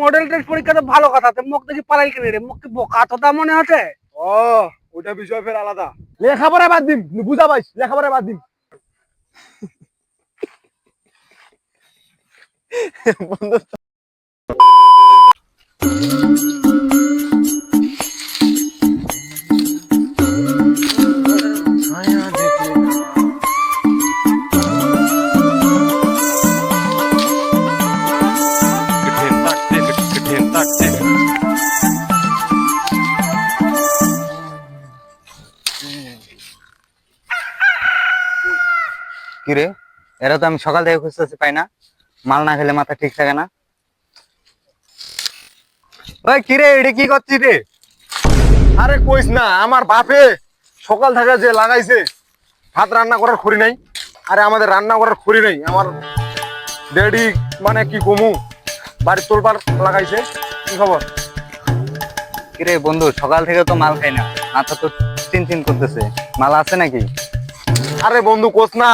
Model test পরীক্ষা তো ভালো কথা তো মোক দেখি পালাই কিনে রে মোক কি বোকা তোতা মনে আছে ও ওটা বিষয় ফের আলাদা। লেখাপড়া বাদ দিম বুঝা পাইস লেখাপড়া বাদ দিম। বন্ধু কিরে? এরা তো আমি সকাল থেকে খুঁজতেছি পাই না। মাল না খেলে মাথা ঠিক থাকে না। ওই কিরে এটা কি করছিস রে? আরে কইস না আমার বাপে সকাল থেকে যে লাগাইছে ভাত রান্না করার খড়ি নাই। আরে আমাদের রান্না করার খড়ি নাই। আমার ড্যাডি মানে কি কমু বাড়ির তোলবার লাগাইছে কি খবর? কিরে বন্ধু সকাল থেকে তো মাল খাই না। মাথা তো চিন চিন করতেছে। মাল আছে নাকি? আরে বন্ধু কোস না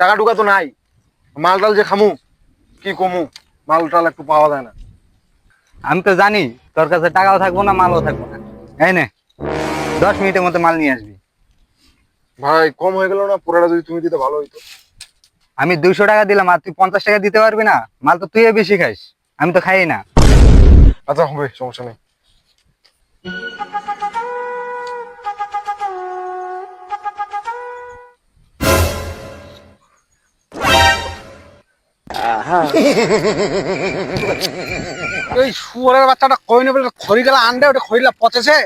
টাকা টুকা তো নাই। মাল টাল যে খামু কি কমু মাল টাল একটু পাওয়া যায় না। আমি তো জানি তোর কাছে টাকাও থাকব না মালও থাকব না। এই নে দশ মিনিটের মধ্যে মাল নিয়ে আসবি। ভাই কম হয়ে গেল না? পুরোটা যদি তুমি দিতে ভালো হইতো। আমি দুইশো টাকা দিলাম আর তুই পঞ্চাশ টাকা দিতে পারবি না? মাল তো তুই বেশি খাইস আমি তো খাই না। আচ্ছা হবে সমস্যা নেই। এই শুয়ারের বাচ্চাটা কই নেবে খড়ি গেলা আনবে ওটা খড়িলা পচেছে?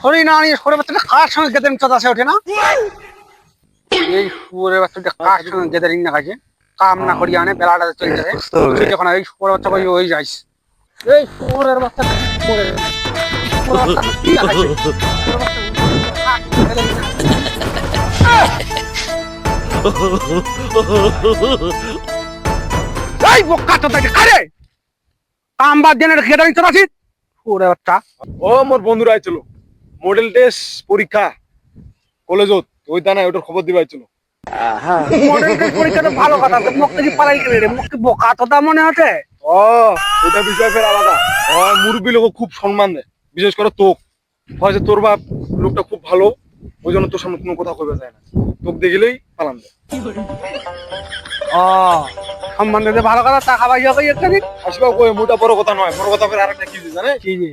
খড়ি না আনিয়ে শুয়ারের বাচ্চাটা কার সঙ্গে গেদারিং চদাছে ওঠে না? এই শুয়ারের বাচ্চাটা কার সঙ্গে গেদারিং না খাইছে কাম না করি আনে বেলাটা চলে। তুই যখন এই শুয়ারের বাচ্চা কই ওই যাইস এই শুয়ারের বাচ্চা মরে গেল। এই বোকা বাদ দিয়ে গেদারিং চদাছিস শুয়ারের বাচ্চা। ও মোর বন্ধুরা আইছিল। মডেল টেস্ট পরীক্ষা কলেজত ওই দানা ওটার খবর দিবা আইছিল। মডেল টেস্ট ভালো কথা তো দেখি পালাই কিনে রে। কি বোকা তো তা মনে হচ্ছে? ও ওটা বিষয় ফের আলাদা। ও মুরব্বী লোক খুব সম্মান দেয়। বিশেষ করে তোক। হয়তো তোর বাপ লোকটা খুব ভালো ওই জন্য তোর সামনে কোনো কথা কইবে যায় না। তোক দেখলেই পালাম দেয়। ও। সম্মান দিতে ভালো কথা টাকা পয়সা কই একখানি আসবা কই মোটা বড় কথা নয় বড় কথা ফের আরেকটা কি জানে কি জি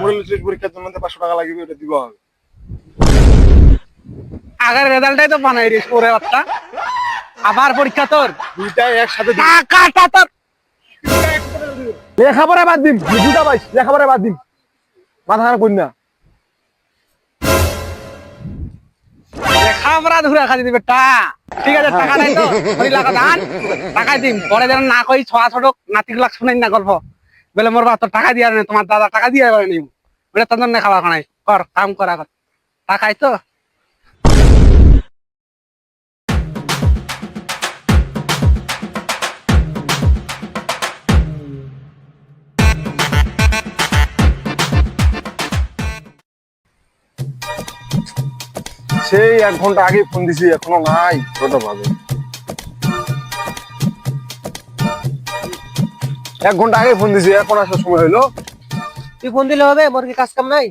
মডেল টেস্ট পরীক্ষার জন্য তো পাঁচশো টাকা লাগবে ওটা দিবা হবে আগের রেজাল্টটাই তো বানাই রে করে বাচ্চা আবার পরীক্ষা তোর। দুইটাই একসাথে। টাকাটা তোর। লেখাপড়া বাদ দিম। বুঝা পাইস লেখাপড়া বাদ দিম। মাথা খারাপ করি না। লেখাপড়া ধরে খালি দিবে টা। ঠিক আছে, টাকা নাই তো? ওই লাগা দান টাকা দিম। পরে যেন না কই ছয়া ছোট নাতিগুলা শুনাই না গল্প। বলে, মোর বাপ তো টাকা দিয়ে তোমার দাদা টাকা দিয়ে নিব বলে, তার জন্য খাওয়া খানাই কর, কাম করা কর টাকাই তো। সেই এক ঘণ্টা আগে ফোন দিছি এখনও নাই ওটা ভাবে এক ঘণ্টা আগে ফোন দিছি এখন আসার সময় হইল। তুই ফোন দিলে হবে মোর কি কাজ কাম নাই?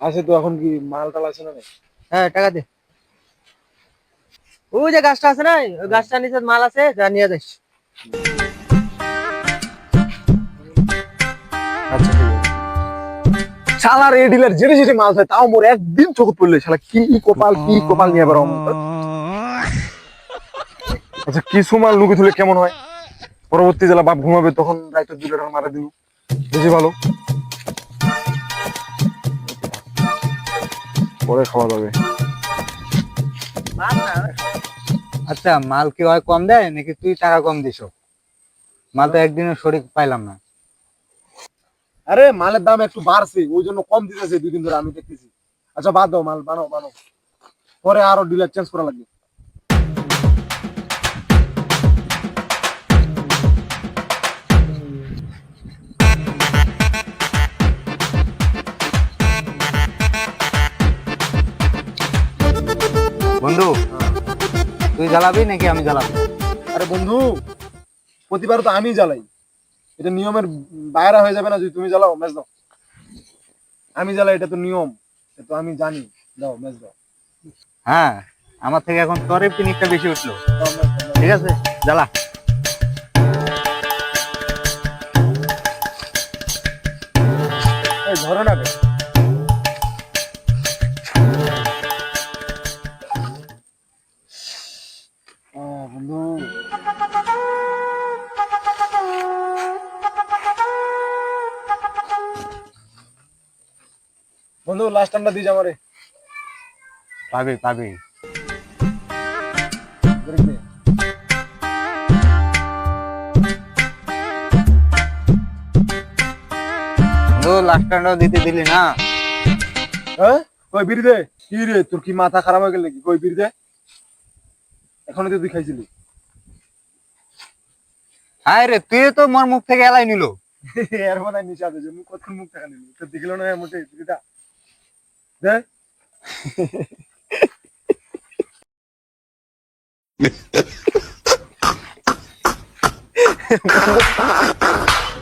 আছে তো এখন কি মাল টাল আছে না হ্যাঁ টাকা দে। ওই যে গাছটা আছে না ওই গাছটা নিচে মাল আছে যা নিয়ে যাস। শালার এই যেটা যেটা মাল থাকে তাও মোর একদিন চোখ পড়লে, শালা কি কপাল কি কপাল নিয়ে বেরো আচ্ছা কিছু মাল লুকি তুলে কেমন হয়? পরবর্তী জেলা বাপ ঘুমাবে, তখন রাইতো দুটো টাকা মারা দিল বেশি ভালো। পরে খাওয়া যাবে আচ্ছা মাল কি হয় কম দেয়, নাকি তুই টাকা কম দিস? মাল তো একদিনও শরীর পাইলাম না। আরে মালের দাম একটু বাড়ছে ওই জন্য কম দিতেছে দুই দিন ধরে আমি দেখতেছি। আচ্ছা বাদ দাও মাল বানাও বানাও। পরে আরও ডিলার চেঞ্জ করা লাগবে। বন্ধু তুই জ্বালাবি নাকি আমি জ্বালাবো? আরে বন্ধু প্রতিবার তো আমি জ্বালাই। এটা নিয়মের বাইরে হয়ে যাবে না যদি তুমি জ্বালাও ম্যাচ দাও আমি জ্বালাই এটা তো নিয়ম। এটা তো আমি জানি। দাও ম্যাচ দাও হ্যাঁ আমার থেকে এখন তরে পিনিকটা বেশি উঠল। ঠিক আছে জ্বালা। বন্ধু লাস্ট টাইমটা দিস আমারে। পাবি পাবি দে। বন্ধু লাস্ট টাইমটাও দিতে দিলি না? হ্যাঁ? কই বিড়ি দে। কি রে তোর কি মাথা খারাপ হয়ে গেল নাকি? কই বিড়ি দে। এখনও তুই খাইছিলি। হায় রে তুই তো মোর মুখ থেকে এলাই নিল। এর মনে নিচে আছে মুখ কতক্ষণ মুখ টাকা নিলি তো দেখল না মোটে Đấy.